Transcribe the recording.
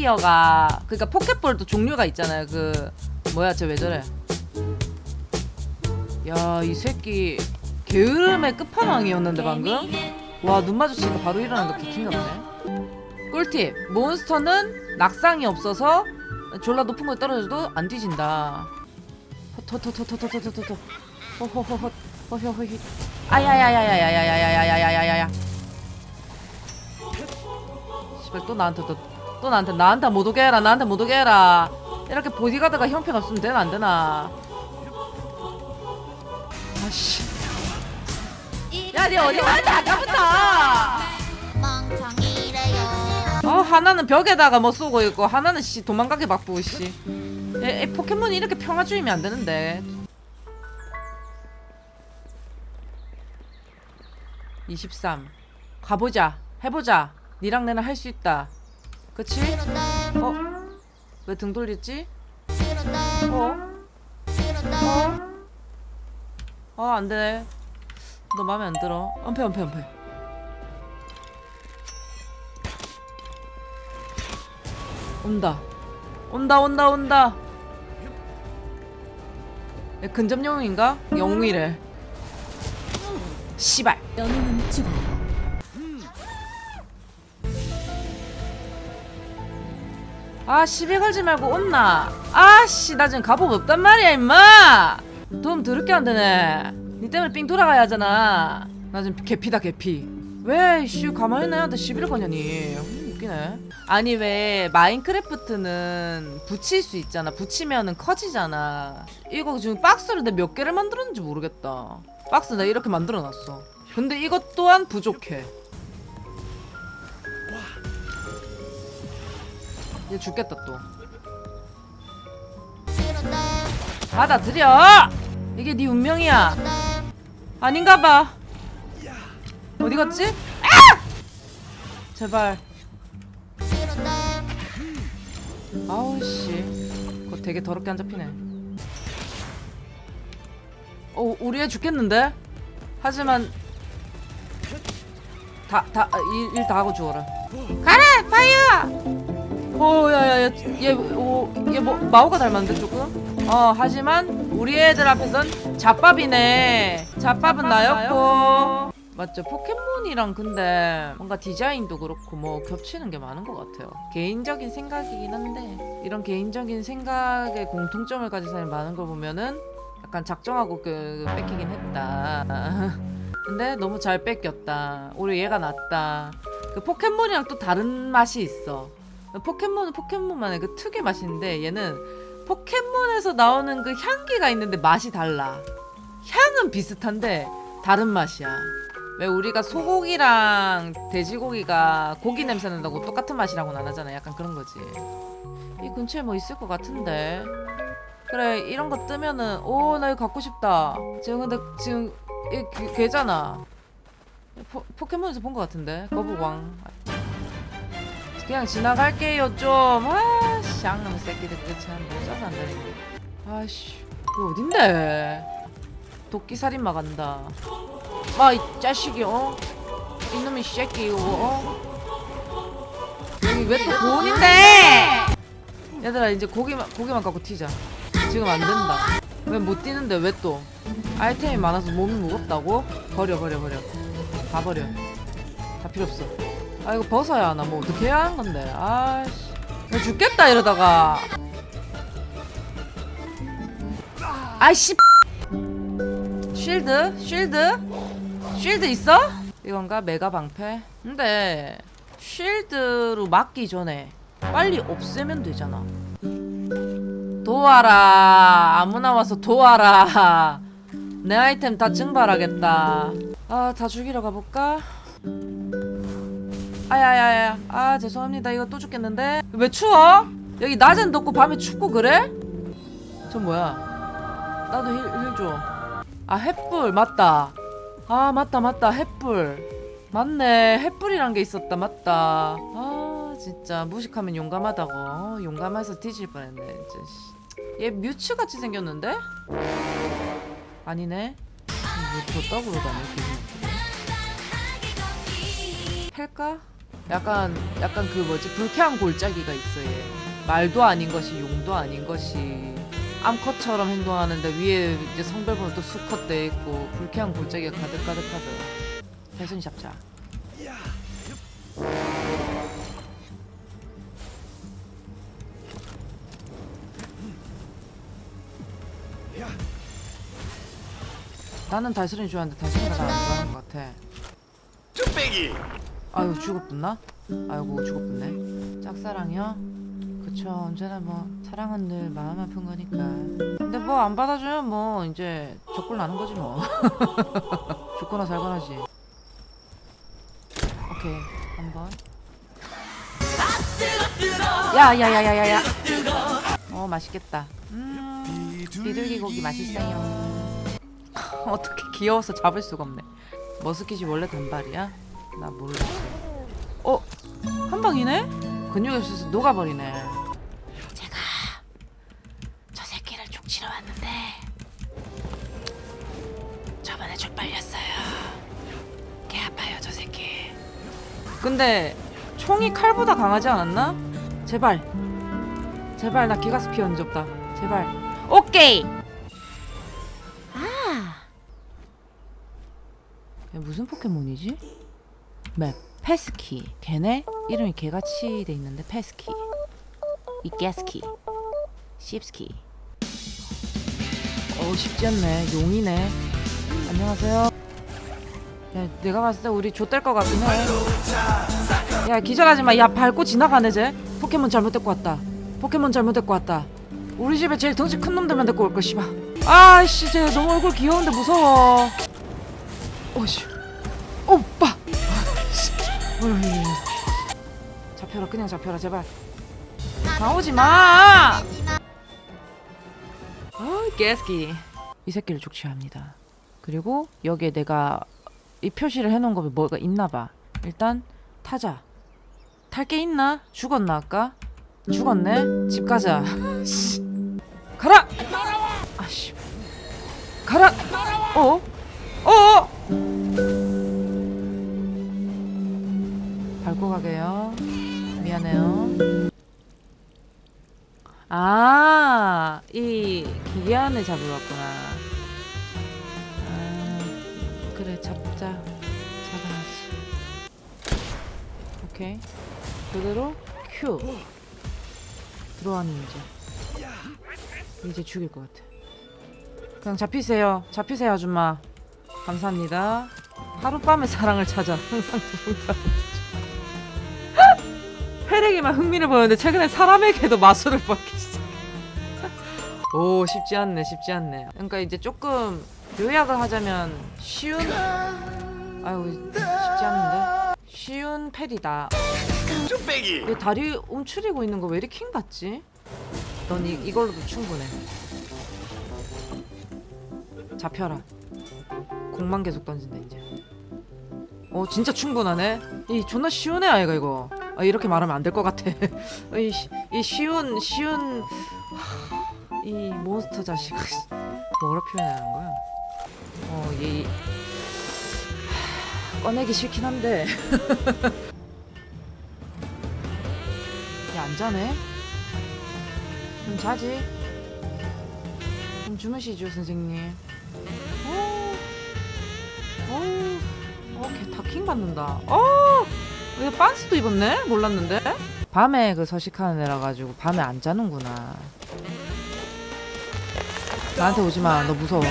이어가 그러니까 포켓볼도 종류가 있잖아요. 그 뭐야 쟤 왜 저래? 야 이 새끼 게으름의 끝판왕이었는데 방금 와 눈 마주치니까 바로 일어나는 거 개킹같네. 꿀팁 몬스터는 낙상이 없어서 졸라 높은 곳에 떨어져도 안 뒤진다. 토토토토토토토토 호호호호 호호호히 아야야야야야야야야야야야야야 씨발 또 나한테 또, 또 나한테 나한테 못 오게 해라 나한테 못 오게 해라. 이렇게 보디가드가 형편없으면 되나 안 되나. 아씨. 야니 어디 갔냐 아까부터. 어 하나는 벽에다가 뭐 쏘고 있고 하나는 씨 도망가게 바쁘고 씨. 에, 에, 포켓몬이 이렇게 평화주의면 안 되는데. 23 가보자. 해보자. 니랑 내는 할 수 있다 그치? 어? 왜 등 돌렸지? 어? 싫은데. 어 안되네 너 맘에 안 들어 은폐 은폐 은폐 온다 온다 온다 온다 얘 근접영웅인가? 영웅이래 씨발 영웅은 죽어 아 시비 걸지 말고 온나? 아씨 나 지금 갑옷 없단 말이야 임마! 도움 더럽게 안 되네. 니 때문에 삥 돌아가야 하잖아. 나 지금 개피다 개피. 왜씨 가만히 있는 애한테 시비를 거냐니. 음, 웃기네. 아니 왜 마인크래프트는 붙일 수 있잖아. 붙이면은 커지잖아. 이거 지금 박스를 내몇 개를 만들었는지 모르겠다. 박스 내가 이렇게 만들어놨어. 근데 이것 또한 부족해 얘 죽겠다 또 받아들여! 이게 네 운명이야. 싫은데. 아닌가 봐. 어디 갔지? 아! 제발. 싫은데, 아우 씨. 그거 되게 더럽게 안 잡히네. 어, 우리 애 죽겠는데? 하지만 다 다 일 다 하고 죽어라. 가라, 파이어! 오, 야 야 야, 얘얘뭐 마오가 닮았는데 조금? 어, 하지만 우리 애들 앞에선 잡밥이네. 잡밥은 나였고. 맞죠? 포켓몬이랑 근데 뭔가 디자인도 그렇고 뭐 겹치는 게 많은 것 같아요. 개인적인 생각이긴 한데 이런 개인적인 생각에 공통점을 가진 사람이 많은 걸 보면은 약간 작정하고 그 뺏기긴 했다. 근데 너무 잘 뺏겼다. 오히려 얘가 낫다. 그 포켓몬이랑 또 다른 맛이 있어. 포켓몬은 포켓몬만의 그 특유의 있는데 얘는 포켓몬에서 나오는 그 향기가 있는데 맛이 달라. 향은 비슷한데 다른 맛이야. 왜 우리가 소고기랑 돼지고기가 고기 냄새 난다고 똑같은 맛이라고는 안 하잖아. 약간 그런 거지. 이 근처에 뭐 있을 것 같은데. 그래 이런 거 뜨면은 오 나 이거 갖고 싶다. 지금 근데 지금 이 개- 개잖아. 포, 포켓몬에서 본 것 같은데 거북왕. 그냥 지나갈게요 좀. 아, 쌍놈 새끼들 그게 참못 써서 안 되는데. 아씨, 그 어딘데? 도끼 살인마 간다. 마이 자식이 어? 이놈의 새끼 이거 어? 여기 왜또 고온인데? 얘들아 이제 고기만 고기만 갖고 튀자. 지금 안 된다. 왜 못 뛰는데 왜 또? 아이템이 많아서 몸이 무겁다고? 버려 버려 버려. 다 버려. 다 필요 없어. 아 이거 벗어야 하나? 뭐 어떻게 해야 하는 건데? 아씨. 나 죽겠다 이러다가. 아이씨. 쉴드? 쉴드? 쉴드 있어? 이건가? 메가 방패? 근데 쉴드로 막기 전에 빨리 없애면 되잖아. 도와라. 아무나 와서 도와라. 내 아이템 다 증발하겠다. 아 다 죽이러 가볼까? 아야야야. 아 죄송합니다. 이거 또 죽겠는데? 왜 추워? 여기 낮엔 덥고 밤에 춥고 그래? 저 뭐야? 나도 힐줘아 햇불. 맞다. 아 맞다 맞다. 햇불. 맞네. 햇불이란 게 있었다. 맞다. 아 진짜. 무식하면 용감하다고. 어, 용감해서 뒤질 뻔했네. 진짜 씨. 얘 뮤츠같이 생겼는데? 아니네. 뭐 줬다고 그러다니 기분 나쁘네 팰까? 약간 약간 그 뭐지 불쾌한 골짜기가 있어 얘. 말도 아닌 것이 용도 아닌 것이 암컷처럼 행동하는데 위에 이제 성별 보면 또 수컷 돼 있고 불쾌한 골짜기가 가득가득하더라. 배순이 잡자. 나는 달슬이 좋아하는데 달슬이가 잘안 좋아하는 것 같아. 쭈빼기 아유 죽었었나? 아이고 죽었었네. 짝사랑이요? 그쵸 언제나 뭐 사랑은 늘 마음 아픈 거니까. 근데 뭐 안 받아주면 뭐 이제 적골 나는 거지 뭐. 죽거나 살거나지. 오케이 한번. 야야야야야야. 어 맛있겠다. 음 비둘기 고기 맛있어요. 어떻게 귀여워서 잡을 수가 없네. 머스킷이 원래 단발이야? 나 몰랐어. 어? 한 방이네? 근육이 없어서 녹아버리네. 제가 저 새끼를 족치러 왔는데 저번에 족 발렸어요. 개 아파요 저 새끼. 근데 총이 칼보다 강하지 않았나? 제발. 제발 나 기가스피 언제 없다. 제발. 오케이. 아. 얘 무슨 포켓몬이지? 맵 페스키. 걔네 이름이 개같이 돼 있는데 페스키. 이 게스키. 씹스키. 어 쉽지 않네. 용이네. 안녕하세요. 야 내가 봤을 때 우리 좆될 것 같긴 해야 기절하지 마야 밟고 지나가네 쟤. 포켓몬 잘못 데리고 왔다. 포켓몬 잘못 데리고 왔다. 우리 집에 제일 덩치 큰 놈들만 데리고 올거 씨발. 아씨 쟤 너무 얼굴 귀여운데 무서워. 아이씨. 어이. 잡혀라 그냥 잡혀라 제발 나오지 마 어, 게스키 이 새끼를 족치합니다 그리고 여기에 내가 이 표시를 해놓은 거 뭐가 있나봐 일단 타자 탈 게 있나? 죽었나 아까? 죽었네? 집 가자 씨. 가라! 아씨 가라! 어? 어? 밟 미안해요. 아, 이 기계안을 잡으러 왔구나. 아, 그래 잡자. 잡아야지. 오케이. 그대로 큐. 들어가는 이제. 이제 죽일 것 같아. 그냥 잡히세요. 잡히세요, 아줌마. 감사합니다. 하룻밤의 사랑을 찾아 항상 누군가 회렉에만 흥미를 보였는데 최근에 사람에게도 마술을 받기 시작. 오 쉽지 않네, 쉽지 않네. 그러니까 이제 조금 요약을 하자면 쉬운 아유 쉽지 않은데 쉬운 패리다. 쭈빼기 내 다리 움츠리고 있는 거 왜 이렇게 킹 받지? 넌 이, 이걸로도 충분해. 잡혀라. 공만 계속 던진다 이제. 어 진짜 충분하네. 이 존나 쉬운 애 아이가 이거. 아, 이렇게 말하면 안 될 것 같아. 이, 쉬- 이 쉬운 쉬운 하, 이 몬스터 자식 뭐라 표현하는 거야? 어얘 꺼내기 싫긴 한데. 얘 안 자네? 좀 자지? 좀 주무시죠 선생님 어, 어, 어, 걔 다킹 받는다. 어, 얘 빤스도 입었네? 몰랐는데? 밤에 그 서식하는 애라 가지고 밤에 안 자는구나. 나한테 오지 마. 너 무서워.